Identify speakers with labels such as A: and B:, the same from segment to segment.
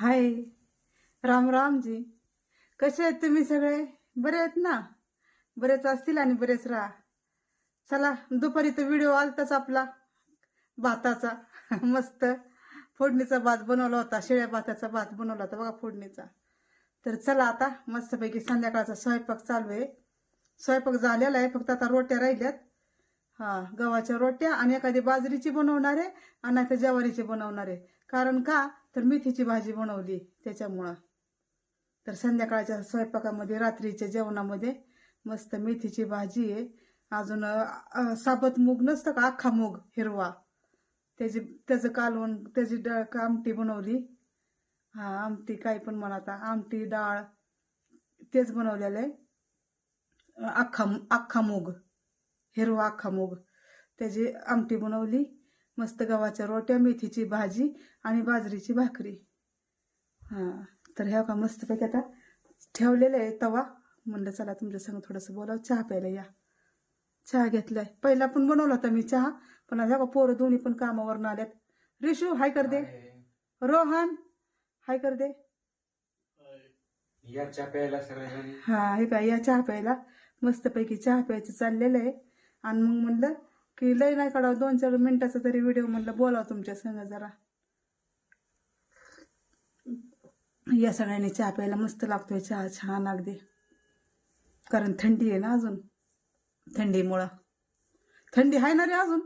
A: हाय. राम रामजी कसे आहेत तुम्ही सगळे? बरे आहेत ना? बरेच असतील आणि बरेच राहा. चला दुपारी तर व्हिडिओ आलताच आपला. भाताचा. मस्त. फोडणीचा भात बनवला होता. शेळ्या भाताचा भात बनवला होता बघा फोडणीचा. तर चला आता मस्तपैकी संध्याकाळचा स्वयंपाक चालू आहे. स्वयंपाक झालेला आहे. फक्त आता रोट्या राहिल्यात. हा गव्हाच्या रोट्या आणि एखादी बाजरीची बनवणार आहे आणि नाही तर ज्वारीची बनवणार आहे. कारण का? तर मेथीची भाजी बनवली त्याच्यामुळं. तर संध्याकाळच्या स्वयंपाकामध्ये रात्रीच्या जेवणामध्ये मस्त मेथीची भाजी आहे. अजून साबत मूग नसतं का? अख्खा मूग हिरवा. त्याची त्याचं कालवण त्याची डाळ आमटी बनवली. हा आमटी काही पण म्हणा आता. आमटी डाळ तेच बनवलेलं आहे. अख्खा अख्खा मूग हिरवा अख्खा मूग. त्याची आमटी बनवली. मस्त गव्हाच्या रोट्या मेथीची भाजी आणि बाजरीची भाकरी. हां तर ह्या का मस्तपैकी आता ठेवलेलं आहे तवा. म्हणलं चला तुमच्या संग थोडंसं बोलावं. चहा प्यायला या. चहा घेतलाय. पहिला पण बनवला होता मी चहा पण ह्या का पोरं दोन्ही पण कामावरून आल्यात. रिशू हाय कर दे. रोहन हाय कर दे.
B: या च्या प्यायला
A: हा हे काय या चहा प्यायला. मस्तपैकी चहा प्यायचं चाललेलं आहे. आणि मग म्हणलं की लय नाही काढावं दोन चार मिनिटाचा तरी व्हिडिओ म्हणलं बोलावं तुमच्या संग जरा. या सगळ्यांनी चहा प्यायला मस्त लागतोय चहा छान अगदी. कारण थंडी आहे ना अजून थंडीमुळं. थंडी आहे ना रे अजून?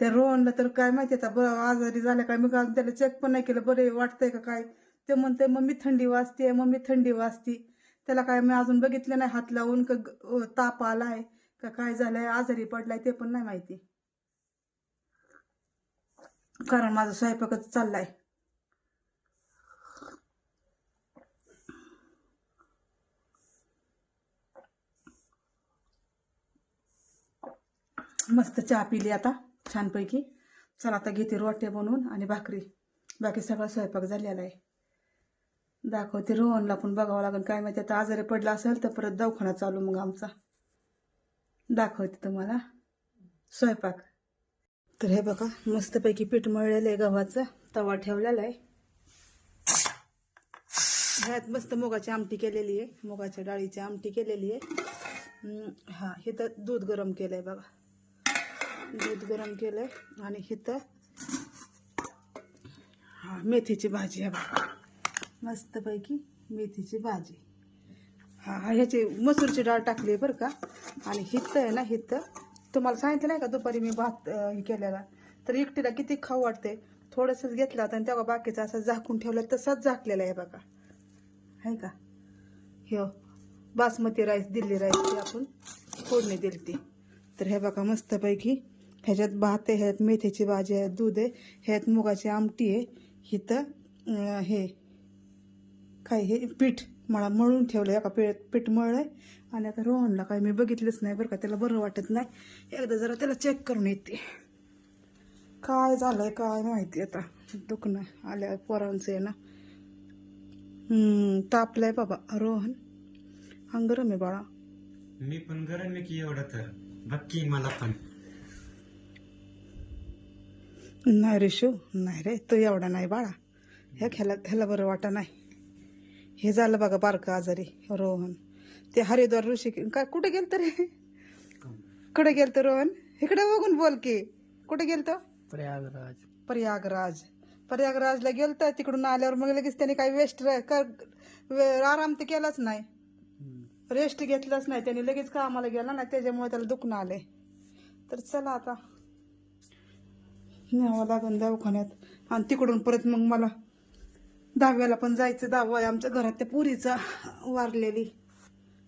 A: त्या रोहनला तर काय माहिती आता बरं आजारी झाल्या काय मी त्याला चेक पण नाही केलं बरे वाटतंय का काय? ते म्हणते मम्मी थंडी वाजते मम्मी थंडी वाजती. त्याला काय मी अजून बघितलं नाही हात लावून का ताप आला ताप आलाय. का काय झालंय आजारी पडलाय ते पण नाही माहिती. कारण माझा स्वयंपाकच चाललाय. मस्त चहा पिली आता छानपैकी. चला आता घेते रोट्या बनवून आणि भाकरी. बाकी सगळा स्वयंपाक झालेला आहे. दाखवते रोहनला पण बघावं लागेल. काय माहिती आता आजारी पडला असेल तर परत दवाखाना चालू मग आमचा. दाखवते तुम्हाला. स्वयंपाक. तर हे बघा मस्तपैकी पीठ मळलेलं आहे गव्हाचं. तवा ठेवलेला आहे. ह्यात मस्त मुगाची आमटी केलेली आहे. मुगाच्या डाळीची आमटी केलेली आहे. हा हिथं दूध गरम केलं आहे बघा. दूध गरम केलंय आणि हिथं हा मेथीची भाजी आहे बघा. मस्तपैकी मेथीची भाजी. हा ह्याची मसूरची डाळ टाकली आहे बरं का? आणि हित आहे ना हित. तुम्हाला सांगितलं नाही का दुपारी मी भात हे केलेला? तर एकटीला किती खाऊ वाटते? थोडंसंच घेतलं होता आणि तेव्हा बाकीचं असं झाकून ठेवलं. तसाच झाकलेला आहे बघा. आहे का? हो बासमती राईस दिल्ली राईसची आपण फोडणी दिली ती. तर हे बघा मस्तपैकी ह्याच्यात भात आहे ह्यात मेथीची भाजी आहे दूध आहे ह्यात मुगाची आमटी आहे हिथं हे काय हे? पीठ. मला मळून ठेवलं आहे का पीठ पीठ मळलंय. आणि आता रोहनला काय मी बघितलंच नाही बरं का त्याला बरं वाटत नाही. एकदा जरा त्याला चेक करून येते. काय झालंय काय माहिती आता. दुखणं आल्या पोरांचं आहे ना. हम्म, तापलंय बाबा. रोहन हा गरम आहे बाळा.
B: मी पण गरम आहे की एवढं तर. बक्की मला पण.
A: नाही रे शिव नाही रे तो एवढा नाही बाळा. ह्या ह्याला ह्याला बरं वाटा नाही. हे झालं बघा बारका आजारी रोहन. ते हरिद्वार ऋषी काय कुठे गेलत रे? कुठे गेलत रोहन? इकडे बघून बोल की. कुठे गेलतो?
B: प्रयागराज.
A: प्रयागराज. प्रयागराजला गेलत तिकडून आल्यावर मग लगेच त्याने काही वेस्ट आराम तर केलाच नाही. रेस्ट घेतलाच नाही त्याने लगेच कामाला गेला ना त्याच्यामुळे त्याला दुखणं आलंय. तर चला आता. न्यावं लागेल दवाखान्यात. आणि तिकडून परत मग मला दहाव्याला पण जायचं दहावा आहे आमच्या घरात. त्या पुरीचा वारलेली.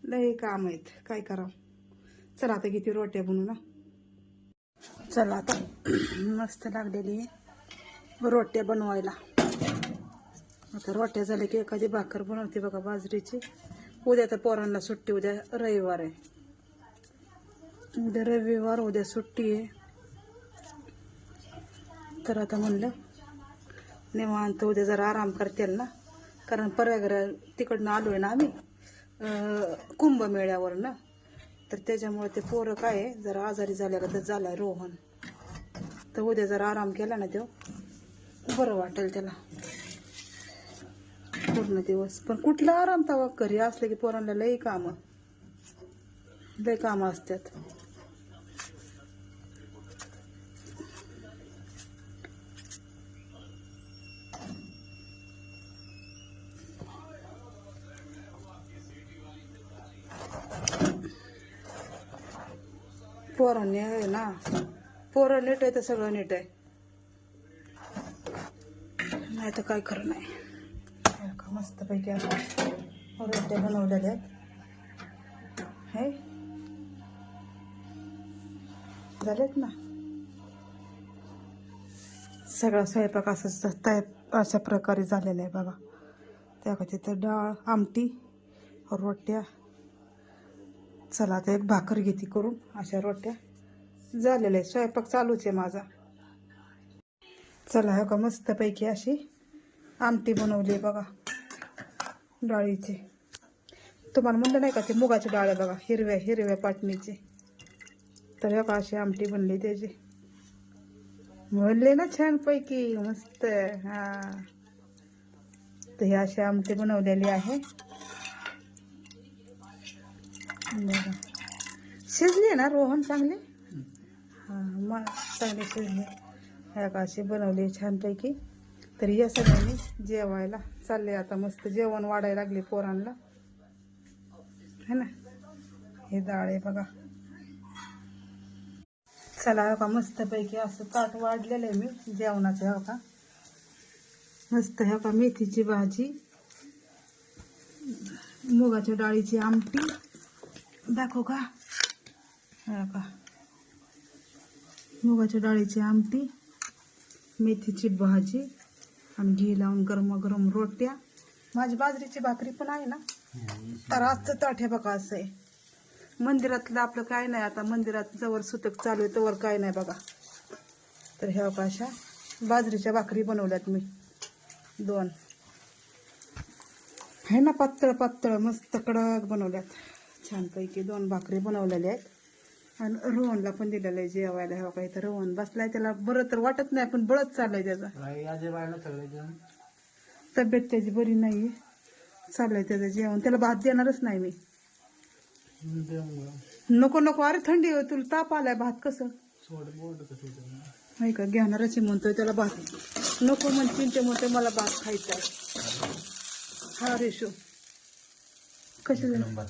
A: लय काम आहेत. काय करावं? चला आता किती रोट्या बनू ना चला आता. मस्त लागलेली आहे रोट्या बनवायला. आता रोट्या झाल्या की एखादी भाकर बनवते बघा बाजरीची. उद्या तर पोरांना सुट्टी उद्या रविवार आहे. उद्या रविवार उद्या सुट्टी आहे. तर आता म्हणलं निवांत उद्या जरा आराम करतील ना. कारण परव्या तिकडनं आलो आहे ना आम्ही कुंभमेळ्यावर ना. तर त्याच्यामुळे ते पोरं काय आहे जरा आजारी झाल्या का तर झाला रोहन. तर उद्या जरा आराम केला ना तो. बरं वाटेल त्याला. पूर्ण दिवस. पण कुठला आराम तवा घरी असले की पोरांना लई कामं. लई कामं असतात. पोरांनी आहे ना. पोरं नीट आहे तर सगळं नीट आहे. नाही तर काय खरं नाही. का मस्तपैकी आता रोट्या बनवलेल्या आहेत. हे? झालेत ना? सगळा स्वयंपाक असं तया अशा प्रकारे झालेला आहे बघा. त्या का तिथं डाळ आमटी रोट्या चला आता एक भाकर घेते करून अशा रोट्या. झालेल्या आहे स्वयंपाक चालूच आहे माझा. चला हो का मस्तपैकी अशी आमटी बनवली आहे बघा डाळीची. तुम्हाला म्हणलं नाही का ते मुगाची डाळ आहे बघा हिरव्या हिरव्या पाटणीची. तर हो का अशी आमटी बनली त्याची. म्हणले ना छानपैकी मस्त हा. तर ही अशी आमटी बनवलेली आहे. बरं. शिजली ना रोहन चांगली? हां मग चांगली शिजली. ह्या काशी बनवले छानपैकी. तर या सगळ्यांनी जेवायला चालले आता मस्त जेवण वाढायला लागले पोरांना. है ना? हे डाळ आहे बघा. चला हो का मस्तपैकी असं ताट वाढलेलं आहे मी जेवणाचं हो का. मस्त हो का मेथीची भाजी मुगाच्या डाळीची आमटी दाखव का? हो का? मुगाच्या डाळीची आमटी मेथीची भाजी आणि घी लावून गरम गरम रोट्या. माझी बाजरीची भाकरी पण आहे ना? तर आजचं ताठे बघा असं आहे. मंदिरातलं आपलं काय नाही आता मंदिरात जवळ सुतक चालू आहे तवर काय नाही बघा. तर ह्या बघा अशा बाजरीच्या भाकरी बनवल्यात मी. दोन. आहे ना पातळ पातळ मस्त कडक बनवल्यात. छानपैकी दोन भाकरी बनवलेल्या आहेत. आणि रोहनला पण दिलेलं आहे जेवायला. ह्या बघा इथं रोहन बसलाय. त्याला बरं तर वाटत नाही पण बळच चाललंय त्याचा. तब्येत त्याची बरी नाही चाललंय त्याचं जेवण. त्याला भात देणारच नाही मी. नको नको. अरे थंडी आहे, तुला ताप आलाय भात कसं? नाही का? घेणारच आहे म्हणतोय त्याला भात. नको म्हणते ते म्हणतोय मला भात खायचा आहे. हा रेशो. कसे
B: नंबर.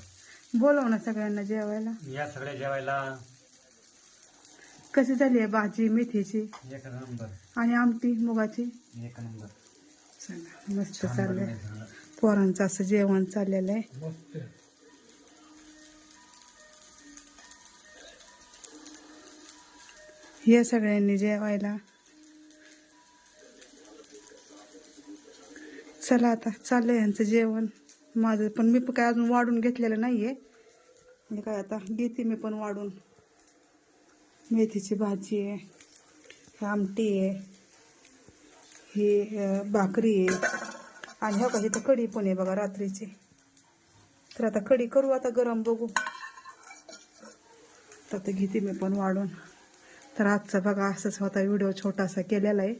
A: बोलव ना सगळ्यांना जेवायला.
B: या सगळ्या जेवायला.
A: कशी झाली आहे भाजी मेथीची?
B: एक नंबर.
A: आणि आमटी मुगाची?
B: एक नंबर.
A: चला मस्त चाललंय. पोरांचं असं जेवण चाललेलं आहे. या सगळ्यांनी जेवायला. चला आता चाललंय यांचं जेवण. माझं. पण मी पण काय अजून वाढून घेतलेलं नाहीये. म्हणजे काय आता घेते मी पण वाढून. मेथीची भाजी आहे आमटी आहे ही भाकरी आहे. आणि ह्या का इथं कढी पण आहे बघा रात्रीची. तर आता कढी करू आता गरम बघू. तर ते घेते मी पण वाढून. तर आजचा बघा असंच होता व्हिडिओ छोटासा केलेला आहे.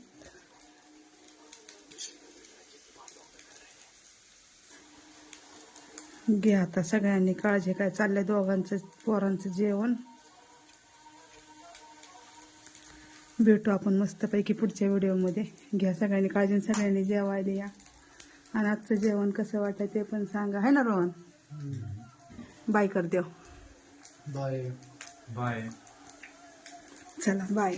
A: घे आता सगळ्यांनी काळजी काय चाललंय दोघांचं पोरांचं जेवण. भेटू आपण मस्तपैकी पुढच्या व्हिडिओमध्ये. घ्या सगळ्यांनी काळजी आणि सगळ्यांनी जेवायला या आणि आजचं जेवण कसं वाटतं ते पण सांगा. आहे ना रोहन? बाय कर देव.
B: बाय.
A: चला बाय.